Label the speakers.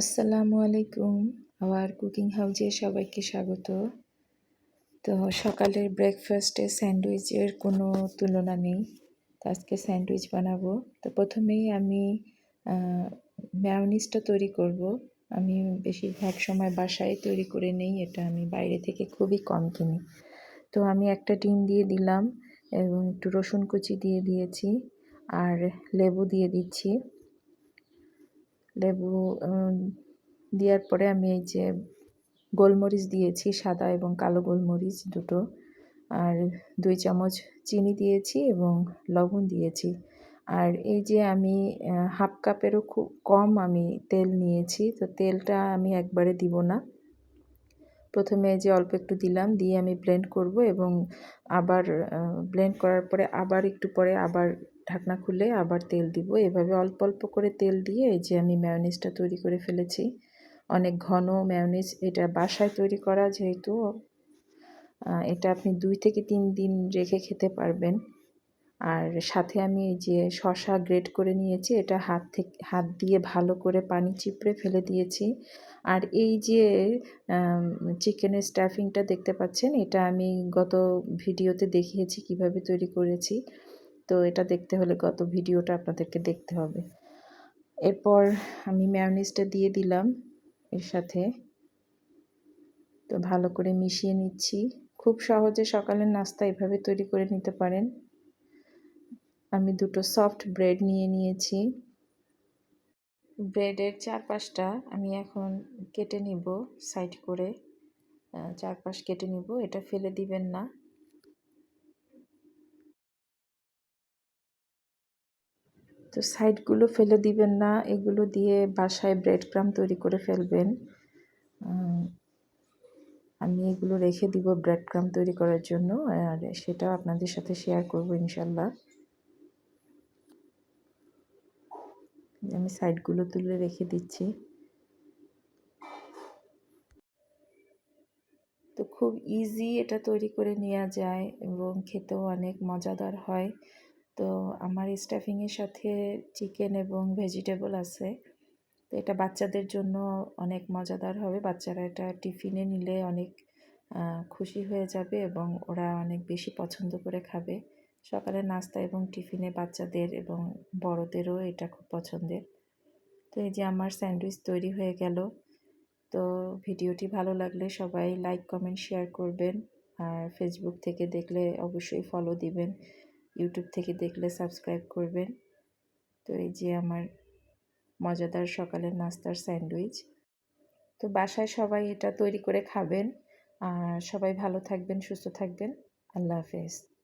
Speaker 1: আসসালামু আলাইকুম। Hour cooking হাউজে সবাইকে স্বাগত। তো সকালের ব্রেকফাস্টে স্যান্ডউইচের কোনো তুলনা নেই। তো আজকে স্যান্ডউইচ বানাবো। তো প্রথমেই আমি ম্যাওনিসটা তৈরি করব। আমি বেশিরভাগ সময় বাসায় তৈরি করে নেই, এটা আমি বাইরে থেকে খুবই কম কিনি। তো আমি একটা ডিম দিয়ে দিলাম এবং একটু রসুন কুচি দিয়ে দিয়েছি আর লেবু দিয়ে দিচ্ছি। লেবু দেওয়ার পরে আমি এই যে গোলমরিচ দিয়েছি, সাদা এবং কালো গোলমরিচ দুটো। আর দুই চামচ চিনি দিয়েছি এবং লবণ দিয়েছি। আর এই যে আমি হাফ কাপেরও খুব কম আমি তেল নিয়েছি, তো তেলটা আমি একবারে দিব না। প্রথমে যে অল্প একটু দিলাম, দিয়ে আমি ব্লেন্ড করব এবং আবার ব্লেন্ড করার পরে আবার একটু পরে আবার ঢাকনা খুলে আবার তেল দিব। এভাবে অল্প অল্প করে তেল দিয়ে এই যে আমি ম্যায়োনিজটা তৈরি করে ফেলেছি। অনেক ঘন ম্যায়োনিজ এটা বাসায় তৈরি করা যেহেতু এটা আপনি দুই থেকে তিন দিন রেখে খেতে পারবেন। আর সাথে আমি এই যে শশা গ্রেট করে নিয়েছি, এটা হাত থেকে, হাত দিয়ে ভালো করে পানি চিপড়ে ফেলে দিয়েছি। আর এই যে চিকেনের স্টাফিংটা দেখতে পাচ্ছেন, এটা আমি গত ভিডিওতে দেখিয়েছি কীভাবে তৈরি করেছি। তো এটা দেখতে হলে গত ভিডিওটা আপনাদেরকে দেখতে হবে। এরপর আমি ম্যায়োনিজটা দিয়ে দিলাম এর সাথে। তো ভালো করে মিশিয়ে নিচ্ছি। খুব সহজে সকালের নাস্তা এভাবে তৈরি করে নিতে পারেন। আমি দুটো সফট ব্রেড নিয়ে নিয়েছি। ব্রেডের চারপাশটা আমি এখন কেটে নিব সাইড করে। চারপাশ কেটে নিব। এটা ফেলে দিবেন না। তো সাইডগুলো ফেলে দিবেন না, এগুলো দিয়ে বাসায় ব্রেড ক্রাম তৈরি করে ফেলবেন। আমি এগুলো রেখে দিব ব্রেড ক্রাম তৈরি করার জন্য, আর সেটাও আপনাদের সাথে শেয়ার করব ইনশাল্লাহ। আমি সাইডগুলো তুলে রেখে দিচ্ছি। তো খুব ইজি এটা তৈরি করে নেওয়া যায় এবং খেতেও অনেক মজাদার হয়। তো আমার স্টাফিংয়ের সাথে চিকেন এবং ভেজিটেবল আছে। তো এটা বাচ্চাদের জন্য অনেক মজাদার হবে। বাচ্চারা এটা টিফিনে নিলে অনেক খুশি হয়ে যাবে এবং ওরা অনেক বেশি পছন্দ করে খাবে। সকালে নাস্তা এবং টিফিনে বাচ্চাদের এবং বড়দেরও এটা খুব পছন্দের। তো এই যে আমার স্যান্ডউইচ তৈরি হয়ে গেল। তো ভিডিওটি ভালো লাগলে সবাই লাইক কমেন্ট শেয়ার করবেন। আর ফেসবুক থেকে দেখলে অবশ্যই ফলো দিবেন। ইউটিউব থেকে দেখলে সাবস্ক্রাইব করবেন। তো এই যে আমার মজাদার সকালের নাস্তার স্যান্ডউইচ। তো বাসায় সবাই এটা তৈরি করে খাবেন। আর সবাই ভালো থাকবেন, সুস্থ থাকবেন। আল্লাহ হাফেজ।